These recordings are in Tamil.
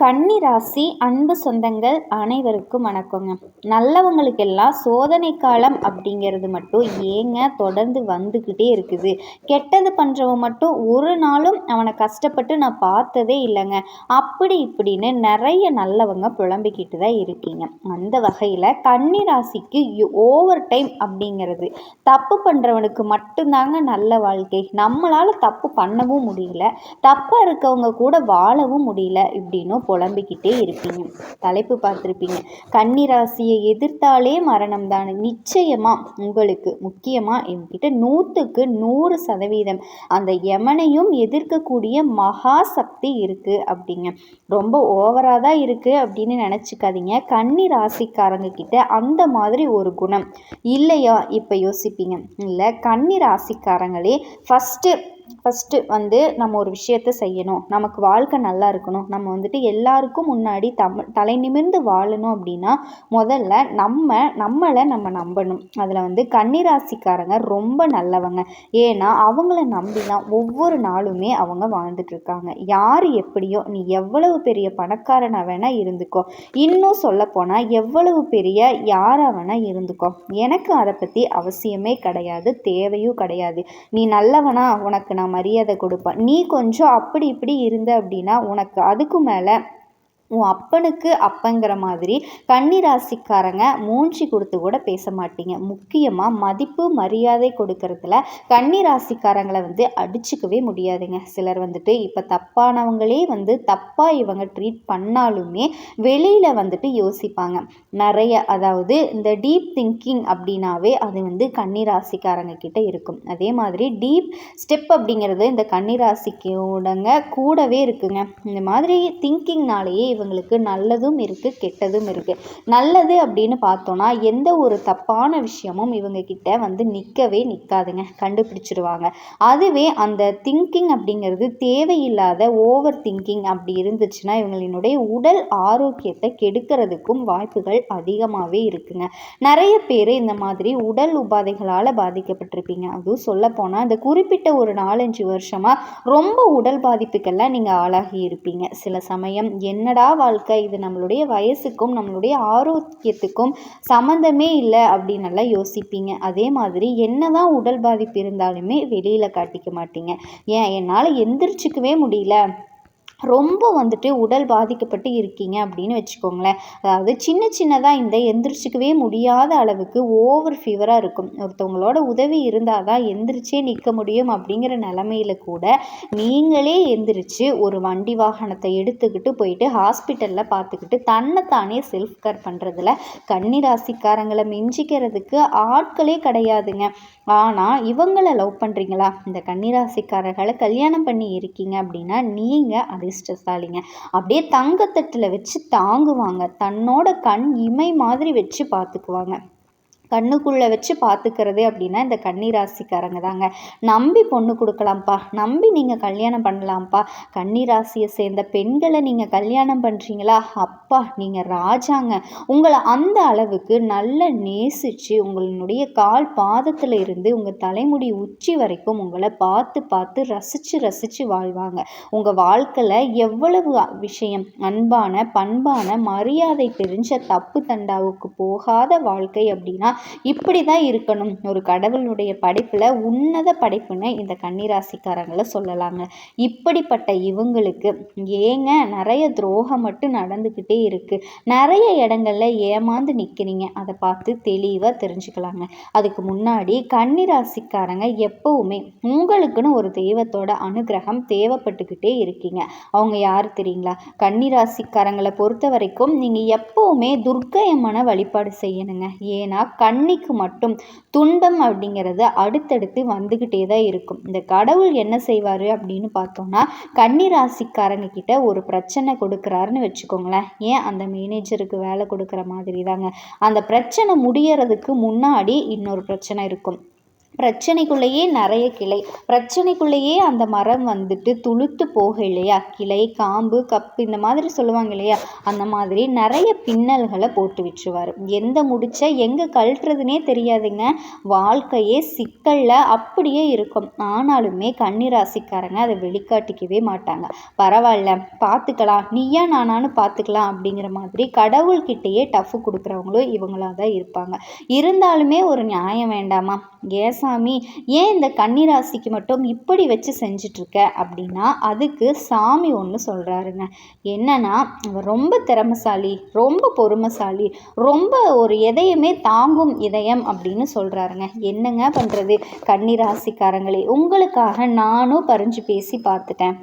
கன்னிராசி அன்பு சொந்தங்கள் அனைவருக்கும் வணக்கங்க. நல்லவங்களுக்கெல்லாம் சோதனை காலம் அப்படிங்கிறது மட்டும் ஏங்க தொடர்ந்து வந்துக்கிட்டே இருக்குது. கெட்டது பண்ணுறவன் மட்டும் ஒரு நாளும் அவனை கஷ்டப்பட்டு நான் பார்த்ததே இல்லைங்க. அப்படி இப்படின்னு நிறைய நல்லவங்க புலம்பிக்கிட்டு தான் இருக்கீங்க. அந்த வகையில் கன்னிராசிக்கு ஓவர் டைம் அப்படிங்கிறது. தப்பு பண்ணுறவனுக்கு மட்டும்தாங்க நல்ல வாழ்க்கை. நம்மளால் தப்பு பண்ணவும் முடியல. தப்பாக இருக்கவங்க கூட வாழவும் முடியல. இப்படின்னு புலம்பிக்கிட்டே இருப்பீங்க. தலைப்பு பார்த்துருப்பீங்க. கன்னிராசியை எதிர்த்தாலே மரணம் தான் நிச்சயமாக உங்களுக்கு முக்கியமாக என்கிட்ட நூற்றுக்கு நூறு சதவீதம் அந்த யமனையும் எதிர்க்கக்கூடிய மகா சக்தி இருக்குது அப்படிங்க. ரொம்ப ஓவராக தான் இருக்குது அப்படின்னு நினச்சிக்காதீங்க. கன்னி ராசிக்காரங்க கிட்ட அந்த மாதிரி ஒரு குணம் இல்லையா? இப்போ யோசிப்பீங்க. இல்லை கன்னி ராசிக்காரங்களே ஃபஸ்ட்டு ஃபஸ்ட்டு வந்து நம்ம ஒரு விஷயத்த செய்யணும். நமக்கு வாழ்க்கை நல்லா இருக்கணும். நம்ம வந்துட்டு எல்லாருக்கும் முன்னாடி தம் தலை நிமிர்ந்து வாழணும் அப்படின்னா முதல்ல நம்ம நம்மளை நம்ம நம்பணும். அதில் வந்து கன்னிராசிக்காரங்க ரொம்ப நல்லவங்க. ஏன்னா அவங்கள நம்பி தான் ஒவ்வொரு நாளுமே அவங்க வாழ்ந்துட்டுருக்காங்க யார் எப்படியோ நீ எவ்வளவு பெரிய பணக்காரனாக வேணால் இருந்துக்கோ. இன்னும் சொல்லப்போனால் எவ்வளவு பெரிய யாராக வேணால் இருந்துக்கோ. எனக்கு அதை பற்றி அவசியமே கிடையாது தேவையும் கிடையாது. நீ நல்லவனா உனக்கு நம்ம மரியாதை கொடுப்பேன் நீ கொஞ்சம் அப்படி இப்படி இருந்த அப்படின்னா உனக்கு அதுக்கு மேலே உன் அப்பனுக்கு அப்பங்கிற மாதிரி கன்னிராசிக்காரங்க மூஞ்சி கொடுத்து கூட பேச மாட்டீங்க. முக்கியமாக மதிப்பு மரியாதை கொடுக்கறதுல கன்னிராசிக்காரங்களை வந்து அடிச்சுக்கவே முடியாதுங்க. சிலர் வந்துட்டு இப்போ தப்பானவங்களே வந்து தப்பாக இவங்க ட்ரீட் பண்ணாலுமே வெளியில் வந்துட்டு யோசிப்பாங்க. நிறைய அதாவது இந்த டீப் திங்கிங் அப்படின்னாவே அது வந்து கன்னிராசிக்காரங்க கிட்ட இருக்கும். அதே மாதிரி டீப் ஸ்டெப் அப்படிங்கிறது இந்த கன்னிராசிக்கோடங்க கூடவே இருக்குங்க. இந்த மாதிரி திங்கிங்னாலேயே இவங்களுக்கு நல்லதும் இருக்குது கெட்டதும் இருக்குது நல்லது அப்படின்னு பார்த்தோன்னா எந்த ஒரு தப்பான விஷயமும் இவங்க கிட்ட வந்து நிற்கவே நிற்காதுங்க கண்டுபிடிச்சிருவாங்க அதுவே அந்த திங்கிங் அப்படிங்கிறது தேவையில்லாத ஓவர் திங்கிங் அப்படி இருந்துச்சுன்னா இவங்களினுடைய உடல் ஆரோக்கியத்தை கெடுக்கிறதுக்கும் வாய்ப்புகள் அதிகமாகவே இருக்குங்க. நிறைய பேர் இந்த மாதிரி உடல் உபாதைகளால் பாதிக்கப்பட்டிருப்பீங்க. அதுவும் சொல்லப்போனால் இந்த குறிப்பிட்ட ஒரு நாலஞ்சு வருஷமாக ரொம்ப உடல் பாதிப்புக்கெல்லாம் நீங்கள் ஆளாகி இருப்பீங்க. சில சமயம் என்னடா வாழ்க்கை இது நம்மளுடைய வயசுக்கும் நம்மளுடைய ஆரோக்கியத்துக்கும் சம்மந்தமே இல்லை அப்படின்னு எல்லாம் யோசிப்பீங்க. அதே மாதிரி என்னதான் உடல் பாதிப்பு இருந்தாலுமே வெளியில் காட்டிக்க மாட்டீங்க. ஏன்? என்னால் எந்திரிச்சிக்கவே முடியல. ரொம்ப வந்துட்டு உடல் பாதிக்கப்பட்டு இருக்கீங்க அப்படின்னு வச்சுக்கோங்களேன். அதாவது சின்ன சின்னதாக இந்த எந்திரிச்சிக்கவே முடியாத அளவுக்கு ஓவர் ஃபீவராக இருக்கும். ஒருத்தவங்களோட உதவி இருந்தால் தான் எந்திரிச்சே நிற்க முடியும் அப்படிங்கிற நிலமையில கூட நீங்களே எந்திரிச்சு ஒரு வண்டி வாகனத்தை எடுத்துக்கிட்டு போயிட்டு ஹாஸ்பிட்டலில் பார்த்துக்கிட்டு தன்னைத்தானே செல்ஃப் கேர் பண்ணுறதுல கன்னிராசிக்காரங்களை மிஞ்சிக்கிறதுக்கு ஆட்களே கிடையாதுங்க. ஆனால் இவங்களை லவ் பண்ணுறீங்களா இந்த கன்னிராசிக்காரர்களை கல்யாணம் பண்ணி இருக்கீங்க அப்படின்னா நீங்கள் அதை அதிர்ஷ்டசாலிங்க அப்படியே தங்கத்தட்டில் வச்சு தாங்குவாங்க. தன்னோட கண் இமை மாதிரி வச்சு பார்த்துக்குவாங்க கண்ணுக்குள்ளே வச்சு பார்த்துக்கிறது அப்படின்னா இந்த கன்னிராசிக்காரங்க தாங்க. நம்பி பொண்ணு கொடுக்கலாம்ப்பா. நம்பி நீங்கள் கல்யாணம் பண்ணலாம்ப்பா. கன்னிராசியை சேர்ந்த பெண்களை நீங்கள் கல்யாணம் பண்ணுறீங்களா அப்பா நீங்கள் ராஜாங்க. உங்களை அந்த அளவுக்கு நல்ல நேசித்து உங்களுடைய கால் பாதத்தில் இருந்து உங்கள் தலைமுடி உச்சி வரைக்கும் உங்களை பார்த்து பார்த்து ரசித்து ரசித்து வாழ்வாங்க. உங்கள் வாழ்க்கையில் எவ்வளவு விஷயம் அன்பான பண்பான மரியாதை தெரிஞ்ச தப்பு தண்டாவுக்கு போகாத வாழ்க்கை அப்படின்னா இப்படி தான் இருக்கணும். ஒரு கடவுளுடைய படைப்பில் உன்னத படைப்புன்னு இந்த கன்னிராசிக்காரங்களை சொல்லலாங்க. இப்படிப்பட்ட இவங்களுக்கு ஏங்க நிறைய துரோகம் மட்டும் நடந்துக்கிட்டே இருக்குது நிறைய இடங்கள்ல ஏமாந்து நிற்கிறீங்க அதை பார்த்து தெளிவாக தெரிஞ்சுக்கலாங்க. அதுக்கு முன்னாடி கன்னிராசிக்காரங்க எப்பவுமே உங்களுக்குன்னு ஒரு தெய்வத்தோட அனுகிரகம் தேவைப்பட்டுக்கிட்டே இருக்கீங்க. அவங்க யார் தெரியுங்களா? கன்னிராசிக்காரங்களை பொறுத்த வரைக்கும் நீங்கள் எப்பவுமே துர்க்கையம்மனை வழிபாடு செய்யணுங்க. ஏன்னா கண்ணிக்கு மட்டும் துன்பம் அப்படிங்கிறது அடுத்தடுத்து வந்துக்கிட்டே தான் இருக்கும். இந்த கடவுள் என்ன செய்வார் அப்படின்னு பார்த்தோம்னா கன்னி ராசிக்காரங்க கிட்ட ஒரு பிரச்சனை கொடுக்குறாருன்னு வச்சுக்கோங்களேன். ஏன்? அந்த மேனேஜருக்கு வேலை கொடுக்குற மாதிரி தாங்க அந்த பிரச்சனை முடியறதுக்கு முன்னாடி இன்னொரு பிரச்சனை இருக்கும். பிரச்சனைக்குள்ளேயே நிறைய கிளை. பிரச்சனைக்குள்ளேயே அந்த மரம் வந்துட்டு துளுத்து போக இல்லையா? கிளை காம்பு கப்பு இந்த மாதிரி சொல்லுவாங்க இல்லையா? அந்த மாதிரி நிறைய பின்னல்களை போட்டு விட்டுருவார். எந்த முடிச்ச எங்கே கழட்டுறதுனே தெரியாதுங்க. வாழ்க்கையே சிக்கலில் அப்படியே இருக்கும். ஆனாலுமே கன்னிராசிக்காரங்க அதை வெளிக்காட்டிக்கவே மாட்டாங்க. பரவாயில்ல பார்த்துக்கலாம் நீயா நானான்னு பார்த்துக்கலாம் அப்படிங்கிற மாதிரி கடவுள்கிட்டயே டஃப் கொடுக்குறவங்களும் இவங்களாக தான் இருப்பாங்க. இருந்தாலுமே ஒரு நியாயம் வேண்டாமா? கேஸ் சாமி ஏன் இந்த கன்னிராசிக்கு மட்டும் இப்படி வச்சு செஞ்சிட்ருக்க? அப்படின்னா அதுக்கு சாமி ஒன்று சொல்கிறாருங்க என்னன்னா ரொம்ப திறமசாலி ரொம்ப பொறுமைசாலி ரொம்ப ஒரு எதையுமே தாங்கும் இதயம் அப்படின்னு சொல்கிறாருங்க என்னங்க பண்ணுறது கன்னிராசிக்காரங்களே உங்களுக்காக நானும் பறிஞ்சு பேசி பார்த்துட்டேன்.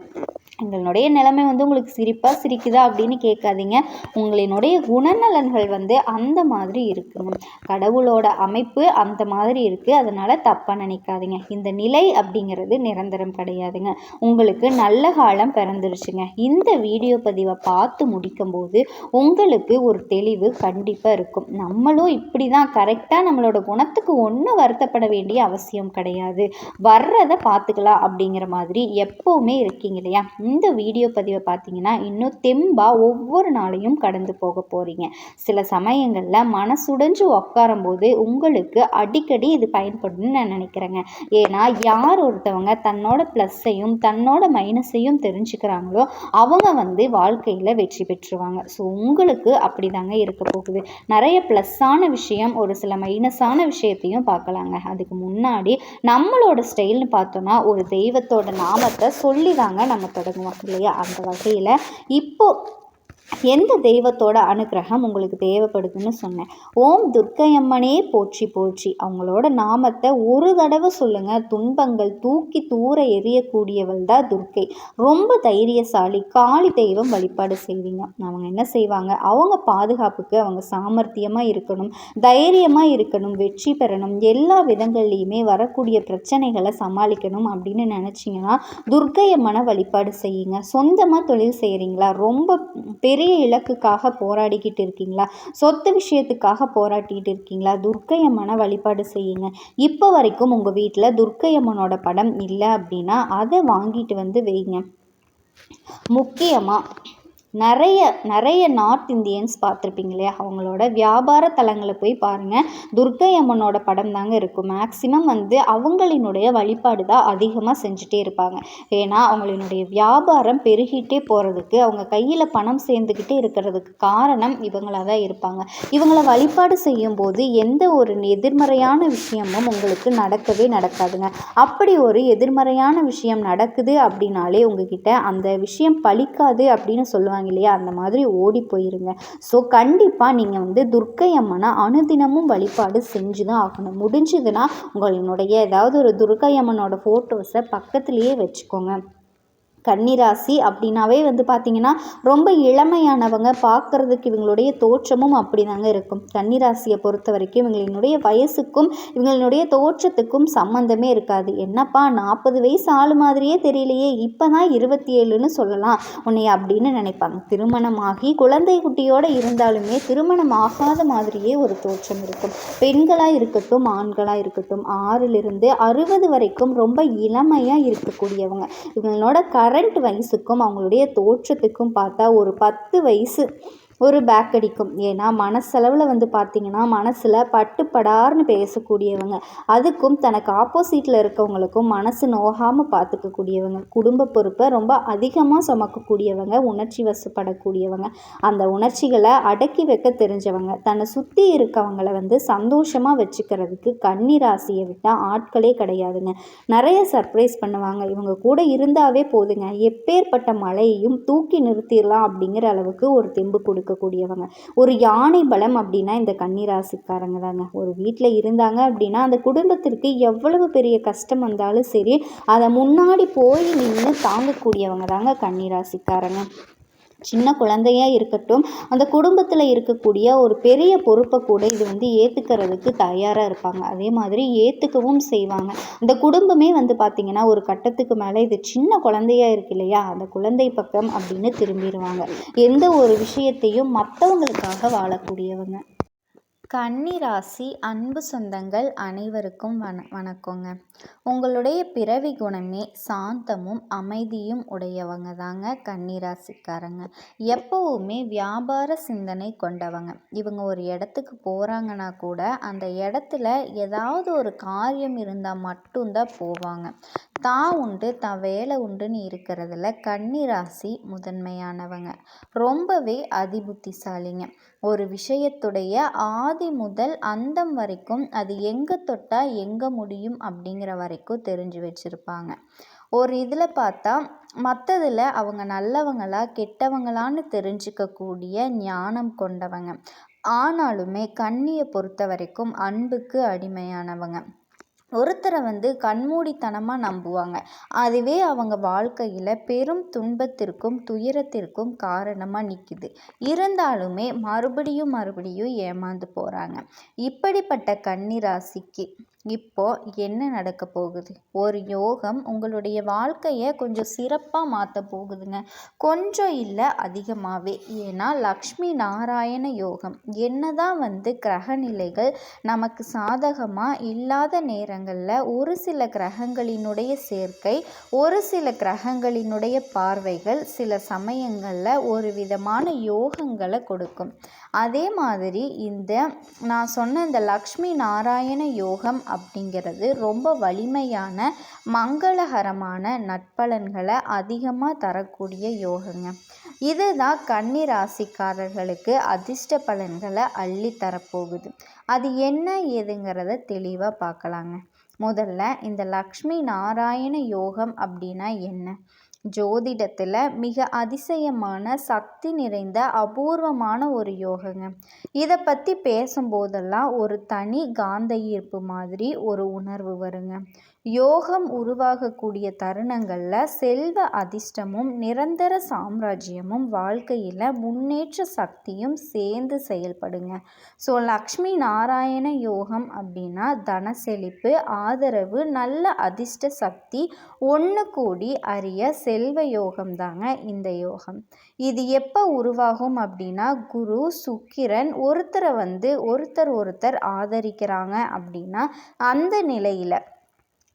எங்களுடைய நிலைமை வந்து உங்களுக்கு சிரிப்பாக சிரிக்குதா அப்படின்னு கேட்காதீங்க. உங்களினுடைய குணநலன்கள் வந்து அந்த மாதிரி இருக்குங்க கடவுளோட அமைப்பு அந்த மாதிரி இருக்குது அதனால் தப்பாக நினைக்காதீங்க. இந்த நிலை அப்படிங்கிறது நிரந்தரம் கிடையாதுங்க. உங்களுக்கு நல்ல காலம் பிறந்துருச்சுங்க. இந்த வீடியோ பதிவை பார்த்து முடிக்கும்போது உங்களுக்கு ஒரு தெளிவு கண்டிப்பாக இருக்கும். நம்மளும் இப்படி தான் கரெக்டாக நம்மளோட குணத்துக்கு ஒன்றும் வருத்தப்பட வேண்டிய அவசியம் கிடையாது. வர்றதை பார்த்துக்கலாம் அப்படிங்கிற மாதிரி எப்போவுமே இருக்கீங்க இல்லையா? இந்த வீடியோ பதிவை பார்த்தீங்கன்னா இன்னும் தெம்பாக ஒவ்வொரு நாளையும் கடந்து போக போகிறீங்க சில சமயங்களில் மனசுடைஞ்சு உட்காரும்போது உங்களுக்கு அடிக்கடி இது பயன்படும்னு நான் நினைக்கிறேங்க. ஏன்னா யார் ஒருத்தவங்க தன்னோட ப்ளஸ்ஸையும் தன்னோட மைனஸையும் தெரிஞ்சுக்கிறாங்களோ அவங்க வந்து வாழ்க்கையில் வெற்றி பெற்றுவாங்க ஸோ உங்களுக்கு அப்படி தாங்க இருக்க போகுது. நிறைய ப்ளஸ்ஸான விஷயம் ஒரு சில மைனஸான விஷயத்தையும் பார்க்கலாங்க. அதுக்கு முன்னாடி நம்மளோட ஸ்டைல்னு பார்த்தோன்னா ஒரு தெய்வத்தோட நாமத்தை சொல்லி தாங்க நம்ம தொடங்க தொடங்குவோம் இல்லையா? அந்த வகையில் இப்போது எந்த தெய்வத்தோட அனுகிரகம் உங்களுக்கு தேவைப்படுதுன்னு சொன்னேன். ஓம் துர்க்கையம்மனே போற்றி போற்றி. அவங்களோட நாமத்தை ஒரு தடவை சொல்லுங்கள் துன்பங்கள் தூக்கி தூர எரியக்கூடியவள் தான் துர்க்கை. ரொம்ப தைரியசாலி காளி தெய்வம் வழிபாடு செய்வீங்க. அவங்க என்ன செய்வாங்க? அவங்க பாதுகாப்புக்கு அவங்க சாமர்த்தியமாக இருக்கணும் தைரியமாக இருக்கணும் வெற்றி பெறணும் எல்லா விதங்கள்லையுமே வரக்கூடிய பிரச்சனைகளை சமாளிக்கணும் அப்படின்னு நினச்சிங்கன்னா துர்க்கையம்மனை வழிபாடு செய்யுங்க. சொந்தமாக தொழில் செய்கிறீங்களா ரொம்ப பெரிய பெரிய இலக்குக்காக போராடிக்கிட்டு இருக்கீங்களா? சொத்து விஷயத்துக்காக போராட்டிக்கிட்டு இருக்கீங்களா? துர்க்கை அம்மனை வழிபாடு செய்யுங்க. இப்போ வரைக்கும் உங்கள் வீட்டில் துர்க்கை அம்மனோட படம் இல்லை அப்படின்னா அதை வாங்கிட்டு வந்து வைங்க. முக்கியமாக நிறைய நிறைய நார்த் இந்தியன்ஸ் பார்த்துருப்பீங்க இல்லையா? அவங்களோட வியாபார தலங்களை போய் பாருங்கள் துர்க்கை அம்மனோட படம் தாங்க இருக்கும். மேக்சிமம் வந்து அவங்களினுடைய வழிபாடு தான் அதிகமாக செஞ்சுட்டே இருப்பாங்க. ஏன்னா அவங்களினுடைய வியாபாரம் பெருகிட்டே போகிறதுக்கு அவங்க கையில் பணம் சேர்ந்துக்கிட்டே இருக்கிறதுக்கு காரணம் இவங்களாக தான் இருப்பாங்க. இவங்களை வழிபாடு செய்யும்போது எந்த ஒரு எதிர்மறையான விஷயமும் உங்களுக்கு நடக்கவே நடக்காதுங்க. அப்படி ஒரு எதிர்மறையான விஷயம் நடக்குது அப்படின்னாலே உங்ககிட்ட அந்த விஷயம் பழிக்காது அப்படின்னு சொல்லுவாங்க. சொல்கிறாங்க இல்லையா? அந்த மாதிரி ஓடி போயிருங்க. ஸோ கண்டிப்பாக நீங்கள் வந்து துர்க்கை அம்மனை அனுதினமும் வழிபாடு செஞ்சு தான் ஆகணும். முடிஞ்சதுன்னா உங்களுடைய ஏதாவது ஒரு துர்க்கை அம்மனோட ஃபோட்டோஸை பக்கத்துலேயே வச்சுக்கோங்க. கன்னிராசி அப்படின்னாவே வந்து பார்த்திங்கன்னா ரொம்ப இளமையானவங்க. பார்க்குறதுக்கு இவங்களுடைய தோற்றமும் அப்படி தாங்க இருக்கும். கன்னிராசியை பொறுத்த வரைக்கும் இவங்களினுடைய வயசுக்கும் இவங்களினுடைய தோற்றத்துக்கும் சம்மந்தமே இருக்காது. என்னப்பா நாற்பது வயசு ஆள் மாதிரியே தெரியலையே. இப்போ தான் இருபத்தி ஏழுன்னு சொல்லலாம். உன்னை அப்படின்னு நினைப்பாங்க. திருமணமாகி குழந்தை குட்டியோடு இருந்தாலுமே திருமணம் ஆகாத மாதிரியே ஒரு தோற்றம் இருக்கும். பெண்களாக இருக்கட்டும் ஆண்களாக இருக்கட்டும் ஆறிலிருந்து அறுபது வரைக்கும் ரொம்ப இளமையாக இருக்கக்கூடியவங்க. இவங்களோட க கரண்ட் வயசுக்கும் அவங்களுடைய தோற்றத்துக்கும் பார்த்தா ஒரு பத்து வயசு ஒரு பேக் அடிக்கும். ஏன்னா மனசளவில் வந்து பார்த்திங்கன்னா மனசில் பட்டுப்படார்னு பேசக்கூடியவங்க அதுக்கும் தனக்கு ஆப்போசிட்டில் இருக்கவங்களுக்கும் மனசு நோகாமல் பார்த்துக்கக்கூடியவங்க குடும்ப பொறுப்பை ரொம்ப அதிகமாக சுமக்கக்கூடியவங்க உணர்ச்சி வசப்படக்கூடியவங்க அந்த உணர்ச்சிகளை அடக்கி வைக்க தெரிஞ்சவங்க தன்னை சுற்றி இருக்கவங்களை வந்து சந்தோஷமாக வச்சுக்கிறதுக்கு கன்னி விட்டால் ஆட்களே கிடையாதுங்க. நிறைய சர்ப்ரைஸ் பண்ணுவாங்க. இவங்க கூட இருந்தாவே போதுங்க. எப்பேற்பட்ட மழையையும் தூக்கி நிறுத்திடலாம் அப்படிங்கிற அளவுக்கு ஒரு தெம்பு கொடுக்க இருக்கக்கூடியவங்க. ஒரு யானை பலம் அப்படின்னா இந்த கன்னிராசிக்காரங்க தாங்க. ஒரு வீட்டில் இருந்தாங்க அப்படின்னா அந்த குடும்பத்திற்கு எவ்வளவு பெரிய கஷ்டம் வந்தாலும் சரி அதை முன்னாடி போய் நின்று தாங்கக்கூடியவங்க தாங்க கன்னிராசிக்காரங்க. சின்ன குழந்தையாக இருக்கட்டும் அந்த குடும்பத்தில் இருக்கக்கூடிய ஒரு பெரிய பொறுப்பை கூட இது வந்து ஏற்றுக்கிறதுக்கு தயாராக இருப்பாங்க. அதே மாதிரி ஏற்றுக்கவும் செய்வாங்க. இந்த குடும்பமே வந்து பார்த்திங்கன்னா ஒரு கட்டத்துக்கு மேலே இது சின்ன குழந்தையாக இருக்கு இல்லையா? அந்த குழந்தை பக்கம் அப்படின்னு திரும்பிடுவாங்க. எந்த ஒரு விஷயத்தையும் மற்றவங்களுக்காக வாழக்கூடியவங்க. கன்னிராசி அன்பு சொந்தங்கள் அனைவருக்கும் வண வணக்கங்க. உங்களுடைய பிறவி குணமே சாந்தமும் அமைதியும் உடையவங்க தாங்க கன்னிராசிக்காரங்க. எப்போவுமே வியாபார சிந்தனை கொண்டவங்க. இவங்க ஒரு இடத்துக்கு போகிறாங்கன்னா கூட அந்த இடத்துல ஏதாவது ஒரு காரியம் இருந்தால் மட்டும்தான் போவாங்க. தான் உண்டு தான் வேலை உண்டுன்னு இருக்கிறதுல கன்னிராசி முதன்மையானவங்க. ரொம்பவே அதிபுத்திசாலிங்க. ஒரு விஷயத்துடைய ஆதி முதல் அந்தம் வரைக்கும் அது எங்கே தொட்டால் எங்கே முடியும் அப்படிங்கிற வரைக்கும் தெரிஞ்சு வச்சுருப்பாங்க. ஒரு இதில் பார்த்தா மற்றதில் அவங்க நல்லவங்களா கெட்டவங்களான்னு தெரிஞ்சுக்கக்கூடிய ஞானம் கொண்டவங்க. ஆனாலுமே கண்ணியை பொறுத்த வரைக்கும் அன்புக்கு அடிமையானவங்க. ஒருத்தரை வந்து கண்மூடித்தனமாக நம்புவாங்க. அதுவே அவங்க வாழ்க்கையில் பெரும் துன்பத்திற்கும் துயரத்திற்கும் காரணமாக நிற்கிது இருந்தாலுமே மறுபடியும் மறுபடியும் ஏமாந்து போகிறாங்க இப்படிப்பட்ட கன்னிராசிக்கு இப்போ என்ன நடக்க போகுது? ஒரு யோகம் உங்களுடைய வாழ்க்கையை கொஞ்சம் சிறப்பாக மாற்ற போகுதுங்க. கொஞ்சம் இல்லை அதிகமாகவே ஏன்னா லக்ஷ்மி நாராயண யோகம். என்னதான் வந்து கிரக நிலைகள் நமக்கு சாதகமாக இல்லாத நேரங்களில் ஒரு சில கிரகங்களினுடைய சேர்க்கை ஒரு சில கிரகங்களினுடைய பார்வைகள் சில சமயங்களில் ஒரு விதமான யோகங்களை கொடுக்கும். அதே மாதிரி இந்த நான் சொன்ன இந்த லக்ஷ்மி நாராயண யோகம் அப்படிங்கிறது ரொம்ப வலிமையான மங்களகரமான நட்பலன்களை அதிகமாக தரக்கூடிய யோகங்க. இதுதான் கன்னி ராசிக்காரர்களுக்கு அதிர்ஷ்ட பலன்களை அள்ளி தரப்போகுது. அது என்ன ஏதுங்கிறத தெளிவாக பார்க்கலாங்க. முதல்ல இந்த லக்ஷ்மி நாராயண யோகம் அப்படின்னா என்ன? ஜோதிடத்தில் மிக அதிசயமான சக்தி நிறைந்த அபூர்வமான ஒரு யோகங்க. இதை பற்றி பேசும்போதெல்லாம் ஒரு தனி காந்த ஈர்ப்பு மாதிரி ஒரு உணர்வு வருங்க. யோகம் உருவாகக்கூடிய தருணங்களில் செல்வ அதிர்ஷ்டமும் நிரந்தர சாம்ராஜ்யமும் வாழ்க்கையில் முன்னேற்ற சக்தியும் சேர்ந்து செயல்படுங்க. ஸோ லக்ஷ்மி நாராயண யோகம் அப்படின்னா தன செழிப்பு ஆதரவு நல்ல அதிர்ஷ்ட சக்தி ஒன்று கூடி அறிய செல்வ யோகம் தாங்க இந்த யோகம். இது எப்போ உருவாகும் அப்படின்னா குரு சுக்கிரன் ஒருத்தரை வந்து ஒருத்தர் ஒருத்தர் ஆதரிக்கிறாங்க அப்படின்னா அந்த நிலையில்.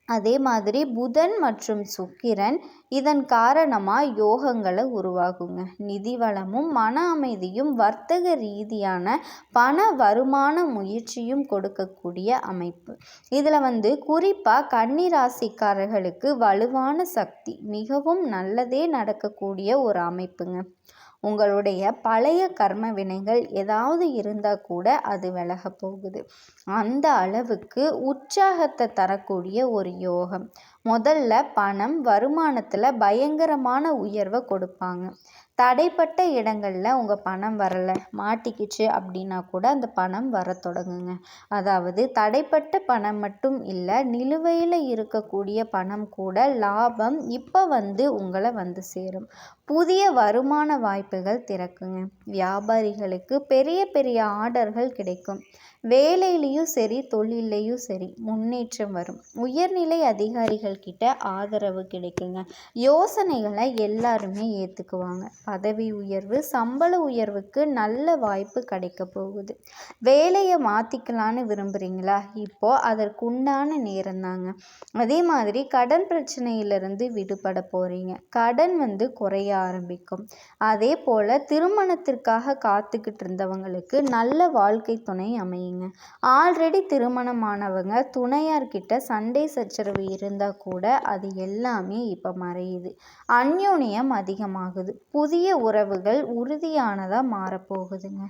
அதே மாதிரி புதன் மற்றும் சுக்கிரன் இதன் காரணமாக யோகங்களை உருவாகுங்க நிதி வளமும் மன அமைதியும் வர்த்தக ரீதியான பண வருமான முயற்சியும் கொடுக்கக்கூடிய அமைப்பு. இதில் வந்து குறிப்பாக கன்னிராசிக்காரர்களுக்கு வலுவான சக்தி மிகவும் நல்லதே நடக்கக்கூடிய ஒரு அமைப்புங்க. உங்களுடைய பழைய கர்ம வினைகள் ஏதாவது இருந்தால் கூட அது விலக போகுது. அந்த அளவுக்கு உற்சாகத்தை தரக்கூடிய ஒரு யோகம். முதல்ல பணம் வருமானத்தில் பயங்கரமான உயர்வை கொடுப்பாங்க. தடைப்பட்ட இடங்களில் உங்கள் பணம் வரலை மாட்டிக்கிச்சு அப்படின்னா கூட அந்த பணம் வர தொடங்குங்க. அதாவது தடைப்பட்ட பணம் மட்டும் இல்லை நிலுவையில் இருக்கக்கூடிய பணம் கூட லாபம் இப்போ வந்து உங்களை வந்து சேரும். புதிய வருமான வாய்ப்புகள் திறக்குங்க. வியாபாரிகளுக்கு பெரிய பெரிய ஆர்டர்கள் கிடைக்கும். வேலையிலையும் சரி தொழிலையும் சரி முன்னேற்றம் வரும். உயர்நிலை அதிகாரிகள் கிட்ட ஆதரவு கிடைக்குங்க. யோசனைகளை எல்லாருமே ஏற்றுக்குவாங்க பதவி உயர்வு சம்பள உயர்வுக்கு நல்ல வாய்ப்பு கிடைக்க போகுது. வேலையை மாற்றிக்கலான்னு விரும்புகிறீங்களா இப்போது அதற்குண்டான நேரம் தாங்க. அதே மாதிரி கடன் பிரச்சனையிலிருந்து விடுபட போகிறீங்க கடன் வந்து குறைய ஆரம்பிக்கும். அதே போல் திருமணத்திற்காக காத்துக்கிட்டு இருந்தவங்களுக்கு நல்ல வாழ்க்கை துணை அமையும். வைங்க ஆல்ரெடி திருமணமானவங்க துணையார்கிட்ட சண்டை சச்சரவு இருந்தால் கூட அது எல்லாமே இப்போ மறையுது. அந்யோன்யம் அதிகமாகுது. புதிய உறவுகள் உறுதியானதாக மாறப்போகுதுங்க.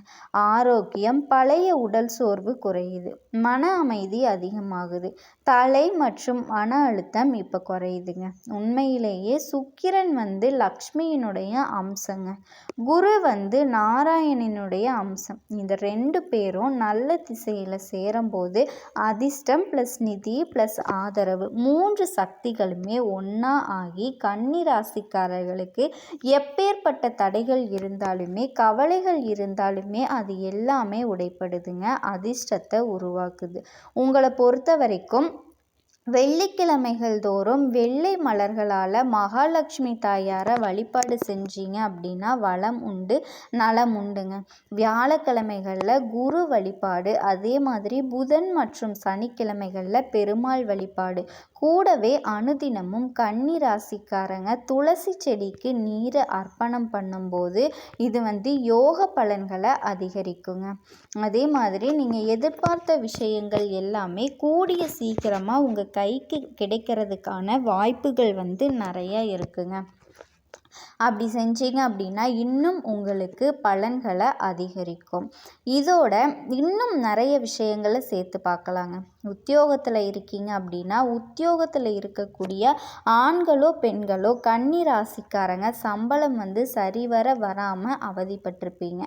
ஆரோக்கியம் பழைய உடல் சோர்வு குறையுது. மன அமைதி அதிகமாகுது. தலை மற்றும் மன அழுத்தம் இப்போ குறையுதுங்க. உண்மையிலேயே சுக்கிரன் வந்து லக்ஷ்மியினுடைய அம்சங்க. குரு வந்து நாராயணனுடைய அம்சம். இந்த ரெண்டு பேரும் நல்ல திசையில் சேரும்போது அதிர்ஷ்டம் ப்ளஸ் நிதி ப்ளஸ் ஆதரவு மூன்று சக்திகளுமே ஒன்றா ஆகி கன்னி ராசிக்காரர்களுக்கு எப்பேற்பட்ட தடைகள் இருந்தாலுமே கவலைகள் இருந்தாலுமே அது எல்லாமே உடைப்படுதுங்க அதிர்ஷ்டத்தை உருவாக்குது. உங்களை பொறுத்த வரைக்கும் வெள்ளிக்கிழமைகள் தோறும் வெள்ளை மலர்களால் மகாலட்சுமி தாயாரை வழிபாடு செஞ்சீங்க அப்படின்னா வளம் உண்டு நலம் உண்டுங்க. வியாழக்கிழமைகளில் குரு வழிபாடு அதே மாதிரி புதன் மற்றும் சனிக்கிழமைகளில் பெருமாள் வழிபாடு. கூடவே அனுதினமும் கன்னி ராசிக்காரங்க துளசி செடிக்கு நீரை அர்ப்பணம் பண்ணும்போது இது வந்து யோக பலன்களை அதிகரிக்குங்க. அதே மாதிரி நீங்கள் எதிர்பார்த்த விஷயங்கள் எல்லாமே கூடிய சீக்கிரமாக உங்கள் கைக்கு கிடைக்கிறதுக்கான வாய்ப்புகள் வந்து நிறைய இருக்குங்க. அப்படி செஞ்சீங்க அப்படின்னா இன்னும் உங்களுக்கு பலன்களை அதிகரிக்கும். இதோட இன்னும் நிறைய விஷயங்களை சேர்த்து பார்க்கலாங்க. உத்தியோகத்தில் இருக்கீங்க அப்படின்னா உத்தியோகத்தில் இருக்கக்கூடிய ஆண்களோ பெண்களோ கன்னி ராசிக்காரங்க சம்பளம் வந்து சரிவர வராமல் அவதிப்பட்டிருப்பீங்க.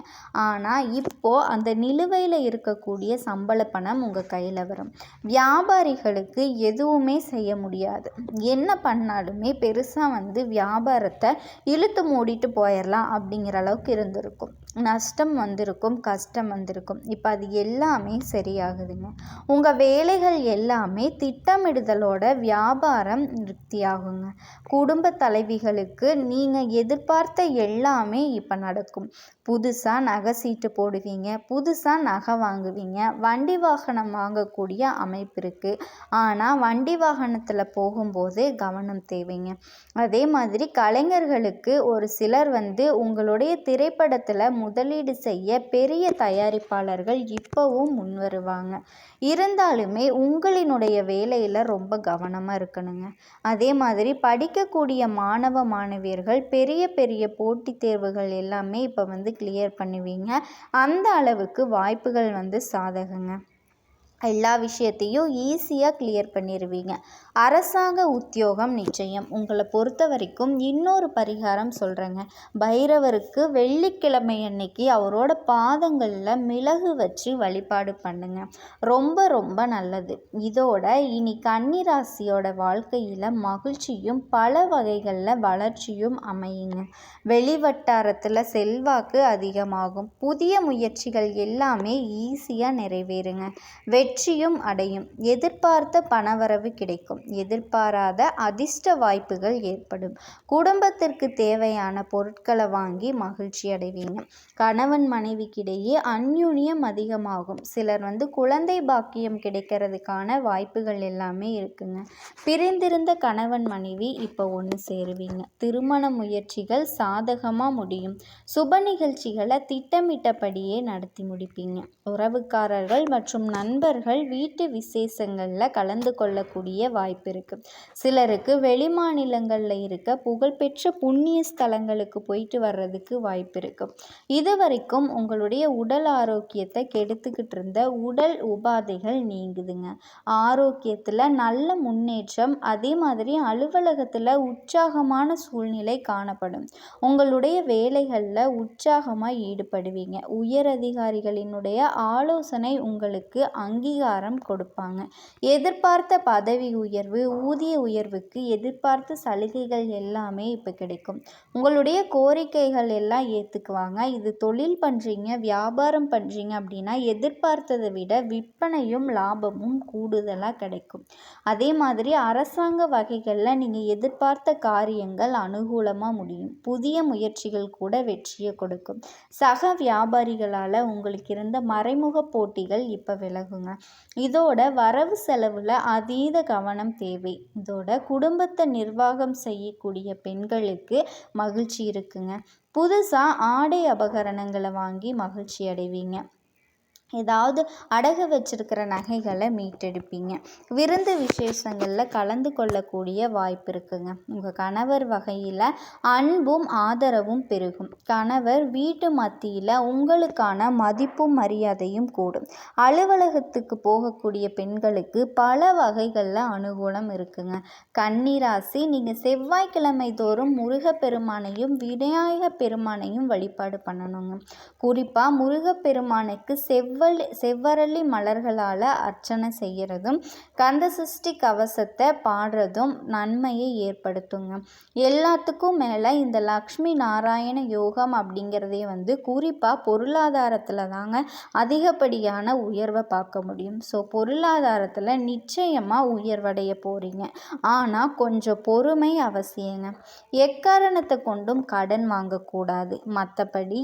ஆனால் இப்போது அந்த நிலுவையில் இருக்கக்கூடிய சம்பள பணம் உங்கள் கையில் வரும். வியாபாரிகளுக்கு எதுவுமே செய்ய முடியாது. என்ன பண்ணாலுமே பெருசாக வந்து வியாபாரத்தை இழுத்து மூடிட்டு போயிடலாம் அப்படிங்கிற அளவுக்கு இருந்திருக்கும். நஷ்டம் வந்திருக்கும் கஷ்டம் வந்திருக்கும். இப்போ அது எல்லாமே சரியாகுதுங்க. உங்கள் வேலைகள் எல்லாமே திட்டமிடுதலோட வியாபாரம் திருப்தியாகுங்க குடும்ப தலைவிகளுக்கு நீங்கள் எதிர்பார்த்த எல்லாமே இப்போ நடக்கும். புதுசாக நகை சீட்டு போடுவீங்க புதுசாக நகை வாங்குவீங்க வண்டி வாகனம் வாங்கக்கூடிய அமைப்பு இருக்குது ஆனால் வண்டி வாகனத்தில் போகும்போது கவனம் தேவைங்க. அதே மாதிரி கலைஞர்களுக்கு ஒரு சிலர் வந்து உங்களுடைய திரைப்படத்தில் முதலீடு செய்ய பெரிய தயாரிப்பாளர்கள் இப்போவும் முன் வருவாங்க இருந்தாலுமே உங்களினுடைய வேலையில் ரொம்ப கவனமாக இருக்கணுங்க. அதே மாதிரி படிக்கக்கூடிய மாணவ மாணவியர்கள் பெரிய பெரிய போட்டித் தேர்வுகள் எல்லாமே இப்போ வந்து கிளியர் பண்ணுவீங்க. அந்த அளவுக்கு வாய்ப்புகள் வந்து சாதகங்க. எல்லா விஷயத்தையும் ஈஸியாக கிளியர் பண்ணிடுவீங்க அரசாங்க உத்தியோகம் நிச்சயம். உங்களை பொறுத்த வரைக்கும் இன்னொரு பரிகாரம் சொல்கிறேங்க பைரவருக்கு வெள்ளிக்கிழமை அன்னைக்கு அவரோட பாதங்களில் மிளகு வச்சு வழிபாடு பண்ணுங்க. ரொம்ப ரொம்ப நல்லது. இதோட இனி கன்னிராசியோட வாழ்க்கையில் மகிழ்ச்சியும் பல வகைகளில் வளர்ச்சியும் அமையுங்க. வெளிவட்டாரத்தில் செல்வாக்கு அதிகமாகும். புதிய முயற்சிகள் எல்லாமே ஈஸியாக நிறைவேறுங்க. வெற்றியும் அடையும். எதிர்பார்த்த பணவரவு கிடைக்கும். எதிர்பாராத அதிர்ஷ்ட வாய்ப்புகள் ஏற்படும். குடும்பத்திற்கு தேவையான பொருட்களை வாங்கி மகிழ்ச்சி அடைவீங்க. கணவன் மனைவிக்கிடையே அந்யுன்யம் அதிகமாகும். சிலர் வந்து குழந்தை பாக்கியம் கிடைக்கிறதுக்கான வாய்ப்புகள் எல்லாமே இருக்குங்க. பிரிந்திருந்த கணவன் மனைவி இப்போ ஒன்று சேருவீங்க. திருமண முயற்சிகள் சாதகமாக முடியும். சுப நிகழ்ச்சிகளை திட்டமிட்டபடியே நடத்தி முடிப்பீங்க. உறவுக்காரர்கள் மற்றும் நண்பர்கள் நண்பர்கள் வீட்டு விசேஷங்களில் கலந்து கொள்ளக்கூடிய வாய்ப்பு இருக்குது சிலருக்கு வெளி மாநிலங்களில் இருக்க புகழ்பெற்ற புண்ணிய ஸ்தலங்களுக்கு போயிட்டு வர்றதுக்கு வாய்ப்பு இருக்குது இது வரைக்கும் உங்களுடைய உடல் ஆரோக்கியத்தை கெடுத்துக்கிட்டு இருந்த உடல் உபாதைகள் நீங்குதுங்க. ஆரோக்கியத்தில் நல்ல முன்னேற்றம் அதே மாதிரி அலுவலகத்தில் உற்சாகமான சூழ்நிலை காணப்படும். உங்களுடைய வேலைகளில் உற்சாகமாக ஈடுபடுவீங்க. உயர் அதிகாரிகளினுடைய ஆலோசனை உங்களுக்கு அங்கீகாரம் கொடுப்பாங்க. எதிர்பார்த்த பதவி உயர்வு ஊதிய உயர்வுக்கு எதிர்பார்த்த சலுகைகள் எல்லாமே இப்போ கிடைக்கும். உங்களுடைய கோரிக்கைகள் எல்லாம் ஏற்றுக்குவாங்க இது தொழில் பண்ணுறீங்க வியாபாரம் பண்ணுறீங்க அப்படின்னா எதிர்பார்த்ததை விட விற்பனையும் லாபமும் கூடுதலாக கிடைக்கும். அதே மாதிரி அரசாங்க வகைகளில் நீங்கள் எதிர்பார்த்த காரியங்கள் அனுகூலமாக முடியும். புதிய முயற்சிகள் கூட வெற்றியை கொடுக்கும். சக வியாபாரிகளால் உங்களுக்கு இருந்த மறைமுக போட்டிகள் இப்போ விலகுங்க. இதோட வரவு செலவில் அதீத கவனம் தேவை. இதோட குடும்பத்தை நிர்வாகம் செய்யக்கூடிய பெண்களுக்கு மகிழ்ச்சி இருக்குங்க. புதுசாக ஆடை அபகரணங்களை வாங்கி மகிழ்ச்சி அடைவீங்க. ஏதாவது அடகு வச்சிருக்கிற நகைகளை மீட்டெடுப்பீங்க. விருந்து விசேஷங்களில் கலந்து கொள்ளக்கூடிய வாய்ப்பு இருக்குங்க. உங்கள் கணவர் வகையில் அன்பும் ஆதரவும் பெருகும். கணவர் வீட்டு மத்தியில் உங்களுக்கான மதிப்பும் மரியாதையும் கூடும். அலுவலகத்துக்கு போகக்கூடிய பெண்களுக்கு பல வகைகளில் அனுகூலம் இருக்குங்க. கன்னிராசி நீங்கள் செவ்வாய்க்கிழமை தோறும் முருகப்பெருமானையும் விநாயக பெருமானையும் வழிபாடு பண்ணணுங்க. குறிப்பாக முருகப்பெருமானுக்கு செவ்வாய் செவ்வல் செவ்வரளி மலர்களால் அர்ச்சனை செய்கிறதும் கந்தசஷ்டி கவசத்தை பாடுறதும் நன்மையை ஏற்படுத்துங்க. எல்லாத்துக்கும் மேலே இந்த லக்ஷ்மி நாராயண யோகம் அப்படிங்கிறதே வந்து குறிப்பாக பொருளாதாரத்தில் தாங்க அதிகப்படியான உயர்வை பார்க்க முடியும். ஸோ பொருளாதாரத்தில் நிச்சயமாக உயர்வடைய போகிறீங்க ஆனால் கொஞ்சம் பொறுமை அவசியங்க. எக்காரணத்தை கொண்டும் கடன் வாங்கக்கூடாது. மற்றபடி